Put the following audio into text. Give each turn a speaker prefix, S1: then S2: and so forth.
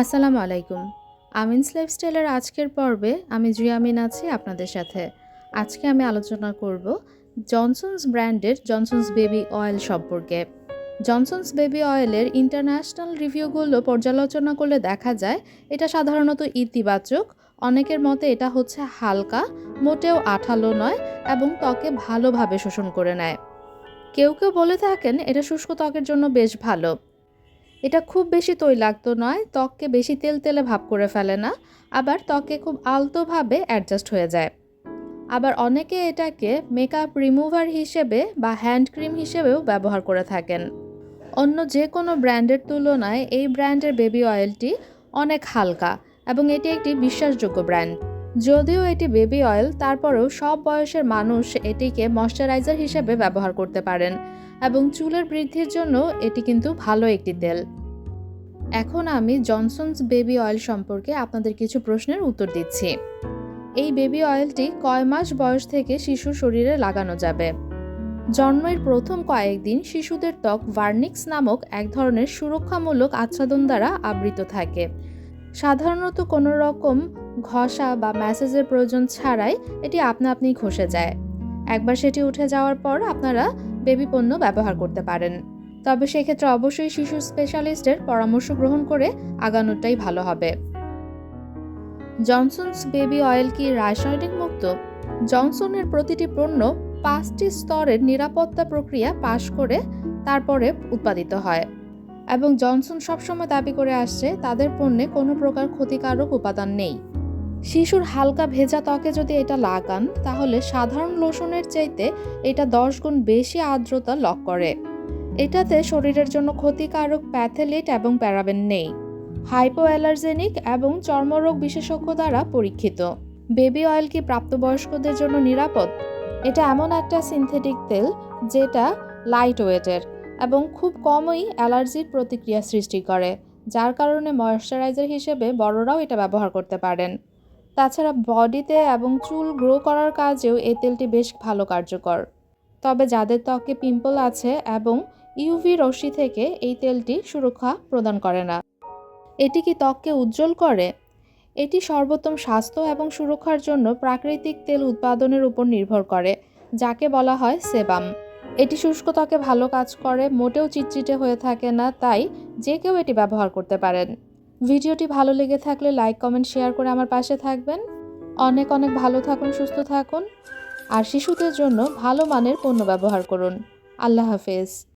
S1: আসসালামু আলাইকুম। আমিনস লাইফস্টাইলের আজকের পর্বে আমি জিয়ামিন আছি আপনাদের সাথে। আজকে আমি আলোচনা করব জনসনস ব্র্যান্ডের জনসনস বেবি অয়েল সম্পর্কে। জনসনস বেবি অয়েলের ইন্টারন্যাশনাল রিভিউগুলো পর্যালোচনা করলে দেখা যায় এটা সাধারণত ইতিবাচক, অনেকের মতে এটা হচ্ছে হালকা, মোটেও আঠালো নয় এবং ত্বকে ভালোভাবে শোষণ করে নেয়। কেউ কেউ বলে থাকেন এটা শুষ্ক ত্বকের জন্য বেশ ভালো। এটা খুব বেশি তৈলাক্ত নয়, ত্বককে বেশি তেল তেলে ভাব করে ফেলে না, আবার ত্বকে খুব আলতোভাবে অ্যাডজাস্ট হয়ে যায়। আবার অনেকে এটাকে মেকআপ রিমুভার হিসেবে বা হ্যান্ড ক্রিম হিসেবেও ব্যবহার করে থাকেন। অন্য যে কোনো ব্র্যান্ডের তুলনায় এই ব্র্যান্ডের বেবি অয়েলটি অনেক হালকা এবং এটি একটি বিশ্বাসযোগ্য ব্র্যান্ড। যদিও এটি বেবি অয়েল তারপরেও সব বয়সের মানুষ এটিকে ময়শ্চারাইজার হিসেবে ব্যবহার করতে পারেন। এবং চুলের বৃদ্ধির জন্য এটি কিন্তু ভালো একটি তেল। এখন আমি জনসনস বেবি অয়েল সম্পর্কে আপনাদের কিছু প্রশ্নের উত্তর দিচ্ছি। এই বেবি অয়েলটি কয় মাস বয়স থেকে শিশুর শরীরে লাগানো যাবে? জন্মের প্রথম কয়েকদিন শিশুদের ত্বক ভার্নিক্স নামক এক ধরনের সুরক্ষামূলক আচ্ছাদন দ্বারা আবৃত থাকে। সাধারণত কোনো রকম ঘষা বা ম্যাসেজের প্রয়োজন ছাড়াই এটি আপনা আপনি ঘষে যায়। একবার সেটি উঠে যাওয়ার পর আপনারা বেবি পণ্য ব্যবহার করতে পারেন। তবে সেক্ষেত্রে অবশ্যই শিশু স্পেশালিস্টের পরামর্শ গ্রহণ করে আগানোটাই ভালো হবে। জনসনস বেবি অয়েল কি রাসায়নিক মুক্ত? জনসনের প্রতিটি পণ্য পাঁচটি স্তরের নিরাপত্তা প্রক্রিয়া পাশ করে তারপরে উৎপাদিত হয়। এবং জনসন সবসময় দাবি করে আসছে, তাদের পণ্যে কোনো প্রকার ক্ষতিকারক উপাদান নেই। শিশুর হালকা ভেজা ত্বকে যদি এটা লাগান, তাহলে সাধারণ লোশনের চাইতে এটা দশ গুণ বেশি আর্দ্রতা লক করে। এটাতে শরীরের জন্য ক্ষতিকারক প্যাথেলিট এবং প্যারাবেন নেই। হাইপো অ্যালার্জেনিক এবং চর্মরোগ বিশেষজ্ঞ দ্বারা পরীক্ষিত। বেবি অয়েল কি প্রাপ্তবয়স্কদের জন্য নিরাপদ? এটা এমন একটা সিনথেটিক তেল যেটা লাইট ওয়েটের এবং খুব কমই অ্যালার্জির প্রতিক্রিয়া সৃষ্টি করে, যার কারণে ময়শ্চারাইজার হিসেবে বড়রাও এটা ব্যবহার করতে পারেন। তাছাড়া বডিতে এবং চুল গ্রো করার কাজেও এই তেলটি বেশ ভালো কার্যকর। তবে যাদের ত্বকে পিম্পল আছে এবং ইউভি রশ্মি থেকে এই তেলটি সুরক্ষা প্রদান করে না। এটি কি ত্বককে উজ্জ্বল করে? এটি সর্বোত্তম স্বাস্থ্য এবং সুরক্ষার জন্য প্রাকৃতিক তেল উৎপাদনের উপর নির্ভর করে, যাকে বলা হয় সেবাম এটি শুষ্ক ত্বকে ভালো কাজ করে, মোটেও চিটচিটে হয়ে থাকে না, তাই যে কেউ এটি ব্যবহার করতে পারেন। ভিডিওটি ভালো লেগে থাকলে লাইক, কমেন্ট, শেয়ার করে আমার পাশে থাকবেন। অনেক অনেক ভালো থাকুন, সুস্থ থাকুন। আর শিশুদের জন্য ভালো মানের পণ্য ব্যবহার করুন। আল্লাহ হাফেজ।